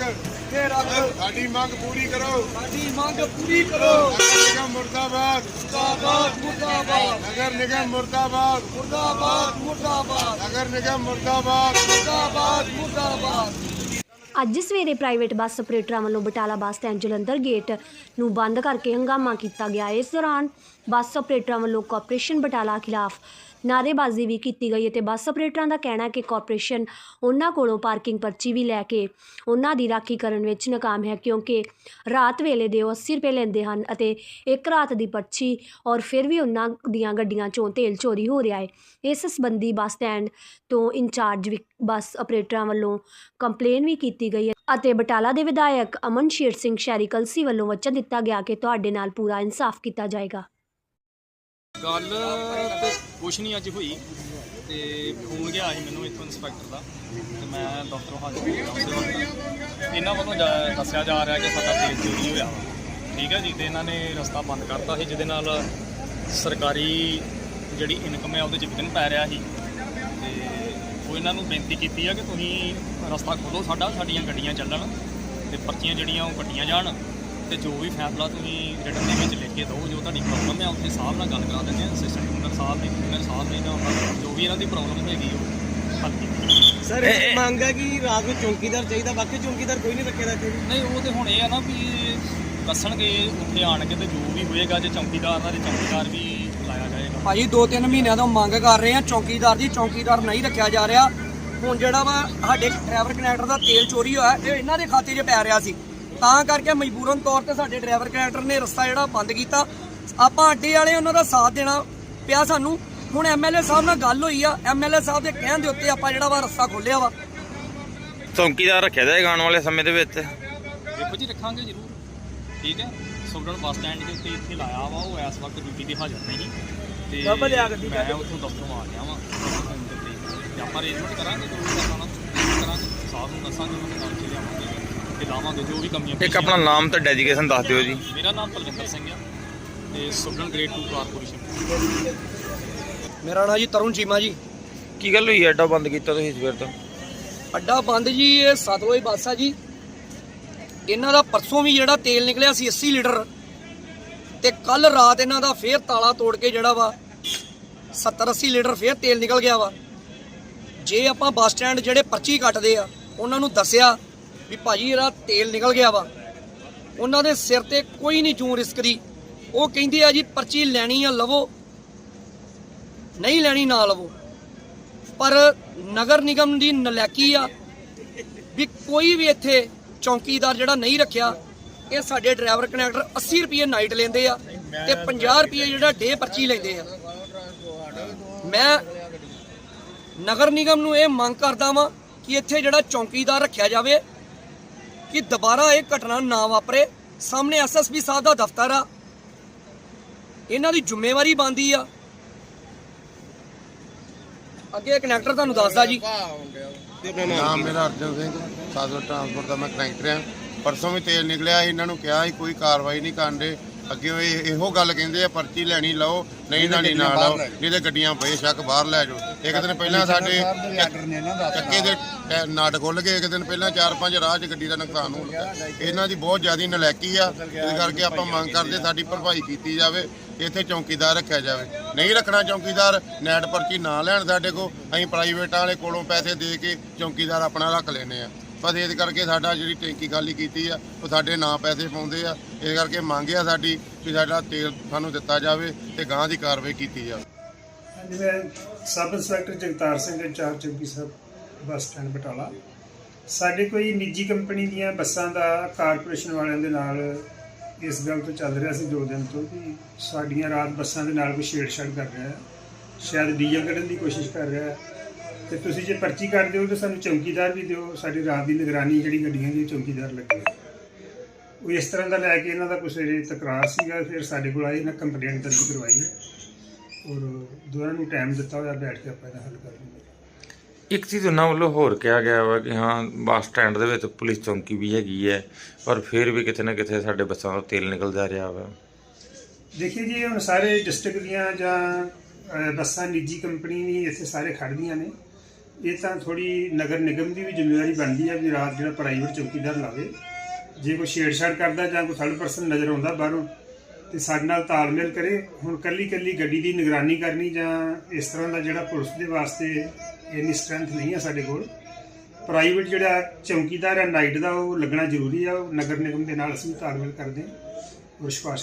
ਇੱਥੇ ਰੱਖ ਸਾਡੀ ਮੰਗ ਪੂਰੀ ਕਰੋ। ਸਾਡੀ ਮੰਗ ਪੂਰੀ ਕਰੋ। ਨਗਰ ਨਿਗਮ ਮੁਰਦਾਬਾਦ। ਮੁਰਦਾਬਾਦ ਮੁਰਦਾਬਾਦ। ਨਗਰ ਨਿਗਮ ਮੁਰਦਾਬਾਦ। ਮੁਰਦਾਬਾਦ ਮੁਰਦਾਬਾਦ। ਨਗਰ ਨਿਗਮ ਮੁਰਦਾਬਾਦ। ਮੁਰਦਾਬਾਦ ਮੁਰਦਾਬਾਦ। ਅੱਜ ਸਵੇਰੇ ਪ੍ਰਾਈਵੇਟ ਬੱਸ ਆਪਰੇਟਰਾਂ ਵੱਲੋਂ Batala bus stand Jalandhar gate ਨੂੰ ਬੰਦ ਕਰਕੇ ਹੰਗਾਮਾ ਕੀਤਾ ਗਿਆ। ਇਸ ਦੌਰਾਨ ਬੱਸ ਆਪਰੇਟਰਾਂ ਵੱਲੋਂ ਕਾਰਪੋਰੇਸ਼ਨ ਬਟਾਲਾ ਖਿਲਾਫ ਨਾਅਰੇਬਾਜ਼ੀ ਵੀ ਕੀਤੀ ਗਈ ਅਤੇ ਬੱਸ ਆਪਰੇਟਰਾਂ ਦਾ ਕਹਿਣਾ ਹੈ ਕਿ ਕਾਰਪੋਰੇਸ਼ਨ ਉਹਨਾਂ ਕੋਲੋਂ ਪਾਰਕਿੰਗ ਪਰਚੀ ਵੀ ਲੈ ਕੇ ਉਹਨਾਂ ਦੀ ਰਾਖੀ ਕਰਨ ਵਿੱਚ ਨਾਕਾਮ ਹੈ ਕਿਉਂਕਿ ਰਾਤ ਵੇਲੇ ਦੇ ਉਹ 80 ਰੁਪਏ ਲੈਂਦੇ ਹਨ ਅਤੇ ਇੱਕ ਰਾਤ ਦੀ ਪਰਚੀ ਔਰ ਫਿਰ ਵੀ ਉਹਨਾਂ ਦੀਆਂ ਗੱਡੀਆਂ ਚੋਂ ਤੇਲ ਚੋਰੀ ਹੋ ਰਿਹਾ ਹੈ। ਇਸ ਸੰਬੰਧੀ ਬੱਸ ਸਟੈਂਡ ਤੋਂ ਇੰਚਾਰਜ ਬੱਸ ਆਪਰੇਟਰਾਂ ਵੱਲੋਂ ਕੰਪਲੇਨ ਵੀ ਕੀਤੀ ਗਈ ਹੈ ਅਤੇ ਬਟਾਲਾ ਦੇ ਵਿਧਾਇਕ ਅਮਨ ਸ਼ੇਰ ਸਿੰਘ ਸ਼ਹਿਰੀ ਕਲਸੀ ਵੱਲੋਂ ਵਚਨ ਦਿੱਤਾ ਗਿਆ ਕਿ ਤੁਹਾਡੇ ਨਾਲ ਪੂਰਾ ਇਨਸਾਫ ਕੀਤਾ ਜਾਏਗਾ। ਗੱਲ ਕੁਛ ਨਹੀਂ ਅੱਜ ਹੋਈ ਤੇ ਫੋਨ ਗਿਆ ਸੀ ਮੈਨੂੰ ਇੱਥੋਂ ਇੰਸਪੈਕਟਰ ਦਾ ਤੇ ਮੈਂ ਦਫ਼ਤਰੋਂ ਹਾਜ਼ਰ ਹੋਇਆ ਉਸੇ ਵਕਤ ਇਹਨਾਂ ਵੱਲੋਂ ਜਾ- ਦੱਸਿਆ ਜਾ ਰਿਹਾ ਕਿ ਸਾਡਾ ਤੇਲ ਚੋਰੀ ਹੋਇਆ। ਵਾ ਠੀਕ ਹੈ ਜੀ, ਤੇ ਇਹਨਾਂ ਨੇ ਰਸਤਾ ਬੰਦ ਕਰਤਾ ਸੀ, ਜਿਹਦੇ ਨਾਲ ਸਰਕਾਰੀ ਜਿਹੜੀ ਇਨਕਮ ਹੈ ਉਹਦੇ 'ਚ ਵਿਘਨ ਪੈ ਰਿਹਾ ਸੀ। ਤੇ ਉਹ ਇਹਨਾਂ ਨੂੰ ਬੇਨਤੀ ਕੀਤੀ ਆ ਕਿ ਤੁਸੀਂ ਰਸਤਾ ਖੋਲੋ ਸਾਡਾ, ਸਾਡੀਆਂ ਗੱਡੀਆਂ ਚੱਲਣ ਤੇ ਪਰਚੀਆਂ ਜਿਹੜੀਆਂ ਉਹ ਕੱਟੀਆਂ ਜਾਣ। ਤੇ ਜੋ ਵੀ ਫੈਸਲਾ ਤੁਸੀਂ ਰਿਟਨ ਦੇ ਵਿੱਚ ਲਿਖ ਕੇ ਦਿਓ ਜੋ ਤੁਹਾਡੀ ਪ੍ਰੋਬਲਮ ਹੈ ਉੱਥੇ ਸਾਹਿਬ ਨਾਲ ਗੱਲ ਕਰਾ ਦਿੰਦੇ ਆ ਅਸਿਸਟੈਂਟ ਕਮਿਸ਼ਨਰ ਸਾਹਿਬ ਨੇ ਕਮਿਸ਼ਨਰ ਸਾਹਿਬ ਨੇ ਜਾਂ ਉਹਨਾਂ ਜੋ ਵੀ ਇਹਨਾਂ ਦੀ ਪ੍ਰੋਬਲਮ ਹੈਗੀ ਉਹ ਹੱਲ ਕੀਤੀ ਸਰ ਇਹ ਮੰਗ ਹੈ ਕਿ ਰਾਤ ਨੂੰ ਚੌਕੀਦਾਰ ਚਾਹੀਦਾ ਬਾਕੀ ਚੌਕੀਦਾਰ ਕੋਈ ਨਹੀਂ ਰੱਖੇਦਾ ਇੱਥੇ। ਨਹੀਂ ਉਹ ਤੇ ਹੁਣ ਇਹ ਆ ਨਾ ਵੀ ਦੱਸਣਗੇ ਉੱਥੇ ਆਣ ਕੇ ਤੇ ਜੋ ਵੀ ਹੋਏਗਾ ਜੇ ਚੌਕੀਦਾਰ ਦਾ ਤੇ ਚੌਕੀਦਾਰ ਵੀ ਲਾਇਆ ਜਾਏਗਾ। ਭਾਜੀ 2-3 ਮਹੀਨਿਆਂ ਤੋਂ ਮੰਗ ਕਰ ਰਹੇ ਆ ਚੌਕੀਦਾਰ ਦੀ ਚੌਕੀਦਾਰ ਨਹੀਂ ਰੱਖਿਆ ਜਾ ਰਿਹਾ। ਹੁਣ ਜਿਹੜਾ ਵਾ ਸਾਡੇ ਡਰਾਈਵਰ ਕਨੈਕਟਰ ਦਾ ਤੇਲ ਚੋਰੀ ਹੋਇਆ ਇਹ ਇਹਨਾਂ ਦੇ ਖਾਤੇ 'ਚ ਪੈ ਰਿਹਾ ਸੀ। ਤਾਂ ਕਰਕੇ ਮਜਬੂਰਨ ਤੌਰ ਤੇ ਸਾਡੇ ਡਰਾਈਵਰ ਕਨੈਕਟਰ ਨੇ ਰਸਤਾ ਜਿਹੜਾ ਬੰਦ ਕੀਤਾ। ਆਪਾਂ ਅੱਡੇ ਵਾਲੇ ਉਹਨਾਂ ਦਾ ਸਾਥ ਦੇਣਾ ਪਿਆ ਸਾਨੂੰ। ਹੁਣ ਐਮਐਲਏ ਸਾਹਿਬ ਨਾਲ ਗੱਲ ਹੋਈ ਆ। ਐਮਐਲਏ ਸਾਹਿਬ ਦੇ ਕਹਿਣ ਦੇ ਉੱਤੇ ਆਪਾਂ ਜਿਹੜਾ ਵਾ ਰਸਤਾ ਖੋਲਿਆ ਵਾ। ਚੌਂਕੀਦਾਰ ਰੱਖਿਆ ਜਾਏਗਾ ਆਉਣ ਵਾਲੇ ਸਮੇਂ ਦੇ ਵਿੱਚ। ਦੇਖੋ ਜੀ ਰੱਖਾਂਗੇ ਜ਼ਰੂਰ। ਠੀਕ ਹੈ? ਸੁਗੜਨ ਬੱਸ ਸਟੈਂਡ ਦੇ ਉੱਤੇ ਇੱਥੇ ਲਾਇਆ ਵਾ ਉਹ ਇਸ ਵਕਤ ਡਿਊਟੀ ਤੇ ਹਾਜ਼ਰ ਨਹੀਂ। ਤੇ ਰੱਬ ਲਿਆ ਗੱਡੀ ਮੈਂ ਉੱਥੋਂ ਦਫ਼ਤਰੋਂ ਆ ਗਿਆ ਵਾਂ। ਤੇ ਆਪਾਂ ਅਰੇਂਜਮੈਂਟ ਕਰਾਂਗੇ ਜੋ ਵੀ ਕਰਨਾ ਕਰਾਂਗੇ ਸਾਹਿਬ ਨੂੰ ਦੱਸਾਂਗੇ ਉਹਨਾਂ ਚ ਲਿਆਵਾਂਗੇ। ਤੇ ਲਾਵਾਂਗੇ ਜੋ ਵੀ ਕਮੀਆਂ ਇੱਕ ਆਪਣਾ ਨਾਮ ਤੇ ਡੈਡੀਕੇਸ਼ਨ ਦੱਸ ਦਿਓ ਜੀ। ਮੇਰਾ ਨਾਮ ਪਲਵਿੰਦਰ ਸਿੰਘ ਆ ਤੇ ਸੁਗੜਨ ਗ੍ਰੇਡ 2 ਕਾਰਪੋਰੇਸ਼ਨ ਮੇਰਾ ਨਾਂ ਜੀ ਤਰੁਣ ਚੀਮਾ ਜੀ। ਕੀ ਗੱਲ ਹੋਈ ਐਡਾ ਬੰਦ ਕੀਤਾ ਤੁਸੀਂ ਸਵੇਰ ਤੋਂ? ਅੱਡਾ ਬੰਦ ਜੀ ਇਹ ਸਤਲੁਜ ਬੱਸ ਜੀ। ਇਹਨਾਂ ਦਾ ਪਰਸੋਂ ਵੀ ਜਿਹੜਾ ਤੇਲ ਨਿਕਲਿਆ ਸੀ 80 ਲੀਟਰ ਤੇ ਕੱਲ ਰਾਤ ਇਹਨਾਂ ਦਾ ਫੇਰ ਤਾਲਾ ਤੋੜ ਕੇ ਜਿਹੜਾ ਵਾ 70 80 ਲੀਟਰ ਫੇਰ ਤੇਲ ਨਿਕਲ ਗਿਆ ਵਾ। ਜੇ ਆਪਾਂ ਬੱਸ ਸਟੈਂਡ ਜਿਹੜੇ ਪਰਚੀ ਕੱਟਦੇ ਆ ਉਹਨਾਂ ਨੂੰ ਦੱਸਿਆ ਵੀ ਭਾਜੀ ਇਹਦਾ ਤੇਲ ਨਿਕਲ ਗਿਆ ਵਾ। ਉਹਨਾਂ ਦੇ ਸਿਰ ਤੇ ਕੋਈ ਨਹੀਂ ਜੂੰ ਰਿਸਕ ਦੀ ਉਹ ਕਹਿੰਦੇ ਆ ਜੀ, ਪਰਚੀ ਲੈਣੀ ਆ ਲਵੋ। ਨਹੀਂ ਲੈਣੀ ਨਾ ਲਵੋ। ਪਰ ਨਗਰ ਨਿਗਮ ਦੀ ਨਲੈਕੀ ਆ ਵੀ ਕੋਈ ਵੀ ਇੱਥੇ ਚੌਕੀਦਾਰ ਜਿਹੜਾ ਨਹੀਂ ਰੱਖਿਆ, ਇਹ ਸਾਡੇ ਡਰਾਈਵਰ ਕਨੈਕਟਰ 80 ਰੁਪਏ ਨਾਈਟ ਲੈਂਦੇ ਆ ਤੇ 50 ਰੁਪਏ ਜਿਹੜਾ ਡੇ ਪਰਚੀ ਲੈਂਦੇ ਆ। ਮੈਂ ਨਗਰ ਨਿਗਮ ਨੂੰ ਇਹ ਮੰਗ ਕਰਦਾ ਵਾਂ ਕਿ ਇੱਥੇ ਜਿਹੜਾ ਚੌਕੀਦਾਰ ਰੱਖਿਆ ਜਾਵੇ ਕਿ ਦੁਬਾਰਾ ਇਹ ਘਟਨਾ ਨਾ ਵਾਪਰੇ। ਸਾਹਮਣੇ ਐਸਐਸਪੀ ਸਾਹਿਬ ਦਾ ਦਫ਼ਤਰ ਆ। ਇਹਨਾਂ ਦੀ ਜ਼ਿੰਮੇਵਾਰੀ ਬਣਦੀ ਆ। ਅੱਗੇ ਕਨੈਕਟਰ ਤੁਹਾਨੂੰ ਦੱਸਦਾ ਜੀ। ਨਾਮ ਮੇਰਾ ਅਰਜਨ ਸਿੰਘ ਸਾਧੂ ਟਰਾਂਸਪੋਰਟ ਦਾ ਮੈਂ ਕਨੈਕਟਰ ਆ ਪਰਸੋਂ ਵੀ ਤੇਲ ਨਿਕਲਿਆ ਸੀ, ਇਹਨਾਂ ਨੂੰ ਕਿਹਾ ਸੀ ਕੋਈ ਕਾਰਵਾਈ ਨਹੀਂ ਕਰਨ ਕਰਦੇ ਅੱਗੇ ਇਹ- ਇਹੋ ਗੱਲ ਕਹਿੰਦੇ ਆ ਪਰਚੀ ਲੈਣੀ ਲਓ ਨਹੀਂ ਲੈਣੀ ਨਾ ਲਓ ਜਿਹਦੇ ਗੱਡੀਆਂ ਬੇਸ਼ੱਕ ਬਾਹਰ ਲੈ ਜਾਓ। ਇੱਕ ਦਿਨ ਪਹਿਲਾਂ ਸਾਡੇ ਚੱਕੇ ਦੇ ਨਟ ਖੁੱਲ ਗਏ ਇੱਕ ਦਿਨ ਪਹਿਲਾਂ ਚਾਰ ਪੰਜ ਰਾਹ 'ਚ ਗੱਡੀ ਦਾ ਨੁਕਸਾਨ ਹੋ ਗਿਆ ਇਹਨਾਂ ਦੀ ਬਹੁਤ ਜ਼ਿਆਦਾ ਨਲਾਇਕੀ ਆ ਇਸ ਕਰਕੇ ਆਪਾਂ ਮੰਗ ਕਰਦੇ ਸਾਡੀ ਭਰਪਾਈ ਕੀਤੀ ਜਾਵੇ ਇੱਥੇ ਚੌਕੀਦਾਰ ਰੱਖਿਆ ਜਾਵੇ। ਨਹੀਂ ਰੱਖਣਾ ਚੌਕੀਦਾਰ ਨੈਟ ਪਰਚੀ ਨਾ ਲੈਣ ਸਾਡੇ ਕੋ ਅਸੀਂ ਪ੍ਰਾਈਵੇਟਾਂ ਵਾਲੇ ਕੋਲੋਂ ਪੈਸੇ ਦੇ ਕੇ ਚੌਕੀਦਾਰ ਆਪਣਾ ਰੱਖ ਲੈਨੇ ਆ। ਬਸ ਇਸ ਕਰਕੇ ਸਾਡਾ ਜਿਹੜੀ ਟੈਂਕੀ ਖਾਲੀ ਕੀਤੀ ਆ, ਉਹ ਸਾਡੇ ਨਾਂ ਪੈਸੇ ਪਾਉਂਦੇ ਆ। ਇਸ ਕਰਕੇ ਮੰਗ ਆ ਸਾਡੀ ਵੀ ਸਾਡਾ ਤੇਲ ਸਾਨੂੰ ਦਿੱਤਾ ਜਾਵੇ ਤੇ ਗਾਂ ਦੀ ਕਾਰਵਾਈ ਕੀਤੀ ਜਾਵੇ। ਹਾਂਜੀ, ਮੈਂ sub inspector Jagtar Singh in-charge ਚੌਕੀ ਸਰ, ਬੱਸ ਸਟੈਂਡ ਬਟਾਲਾ। ਸਾਡੇ ਕੋਈ ਨਿੱਜੀ ਕੰਪਨੀ ਦੀਆਂ ਬੱਸਾਂ ਦਾ ਕਾਰਪੋਰੇਸ਼ਨ ਵਾਲਿਆਂ ਦੇ ਨਾਲ ਇਸ ਗੱਲ ਤੋਂ ਚੱਲ ਰਿਹਾ ਸੀ ਦੋ ਦਿਨ ਤੋਂ ਕਿ ਸਾਡੀਆਂ ਰਾਤ ਬੱਸਾਂ ਦੇ ਨਾਲ ਕੋਈ ਛੇੜਛਾੜ ਕਰ ਰਿਹਾ ਹੈ। ਸ਼ਾਇਦ ਡੀਜ਼ਲ ਕੱਢਣ ਦੀ ਕੋਸ਼ਿਸ਼ ਕਰ ਰਿਹਾ ਹੈ। ਤੇ ਤੁਸੀਂ ਜੇ ਪਰਚੀ ਕੱਢ ਦਿਓ ਤਾਂ ਸਾਨੂੰ ਚੌਕੀਦਾਰ ਵੀ ਦਿਓ ਸਾਡੀ ਰਾਤ ਦੀ ਨਿਗਰਾਨੀ ਜਿਹੜੀ ਗੱਡੀਆਂ ਦੀ ਚੌਕੀਦਾਰ ਲੱਗੇ ਉਹ ਇਸ ਤਰ੍ਹਾਂ ਦਾ ਲੈ ਕੇ ਇਹਨਾਂ ਦਾ ਕੁਛ ਤਕਰਾਰ ਸੀਗਾ ਫਿਰ ਸਾਡੇ ਕੋਲ ਆਏ ਇਹਨਾਂ ਕੰਪਲੇਂਟ ਦਰਜ ਕਰਵਾਈ ਹੈ। ਔਰ ਦੋਨਾਂ ਨੂੰ ਟਾਈਮ ਦਿੱਤਾ ਹੋਇਆ ਬੈਠ ਕੇ ਆਪਾਂ ਇਹਦਾ ਹੱਲ ਕਰ ਲਵਾਂਗੇ ਇੱਕ ਚੀਜ਼ ਉਹਨਾਂ ਵੱਲੋਂ ਹੋਰ ਕਿਹਾ ਗਿਆ ਵਾ ਕਿ ਹਾਂ ਬੱਸ ਸਟੈਂਡ ਦੇ ਵਿੱਚ ਪੁਲਿਸ ਚੌਂਕੀ ਵੀ ਹੈਗੀ ਹੈ ਪਰ ਫਿਰ ਵੀ ਕਿਤੇ ਨਾ ਕਿਤੇ ਸਾਡੇ ਬੱਸਾਂ ਤੋਂ ਤੇਲ ਨਿਕਲ ਜਾ ਰਿਹਾ ਵਾ। ਦੇਖਿਏ ਜੀ ਹੁਣ ਸਾਰੇ ਡਿਸਟ੍ਰਿਕਟ ਦੀਆਂ ਜਾਂ ਬੱਸਾਂ ਨਿੱਜੀ ਕੰਪਨੀ ਵੀ ਇੱਥੇ ਸਾਰੇ ਖੜ੍ਹਦੀਆਂ ਨੇ। ਇਹ ਤਾਂ ਥੋੜੀ ਨਗਰ ਨਿਗਮ ਦੀ ਵੀ ਜ਼ਿੰਮੇਵਾਰੀ ਬਣਦੀ ਹੈ ਵੀ ਰਾਤ ਜਿਹੜਾ ਪ੍ਰਾਈਵੇਟ ਚੌਕੀਦਾਰ ਲਾਵੇ। ਜੇ ਕੋਈ ਛੇੜਛਾੜ ਕਰਦਾ ਜਾਂ ਕੋਈ ਥਰਡ ਪਰਸਨ ਨਜ਼ਰ ਆਉਂਦਾ ਬਾਹਰੋਂ, ਤੇ ਸਾਡੇ ਨਾਲ ਤਾਲਮੇਲ ਕਰੇ। ਹੁਣ ਕੱਲੀ ਕੱਲੀ ਗੱਡੀ ਦੀ ਨਿਗਰਾਨੀ ਕਰਨੀ ਜਾਂ ਇਸ ਤਰ੍ਹਾਂ ਦਾ ਜਿਹੜਾ ਪੁਲਿਸ ਦੇ ਵਾਸਤੇ ਇੰਨੀ ਸਟਰੈਂਥ ਨਹੀਂ ਹੈ ਸਾਡੇ ਕੋਲ। ਪ੍ਰਾਈਵੇਟ ਜਿਹੜਾ ਚੌਕੀਦਾਰ ਹੈ ਨਾਈਟ ਦਾ ਉਹ ਲੱਗਣਾ ਜ਼ਰੂਰੀ ਆ। ਉਹ ਨਗਰ ਨਿਗਮ ਦੇ ਨਾਲ ਅਸੀਂ ਤਾਲਮੇਲ ਕਰਦੇ ਹਾਂ। ਵਿਸ਼ਵਾਸ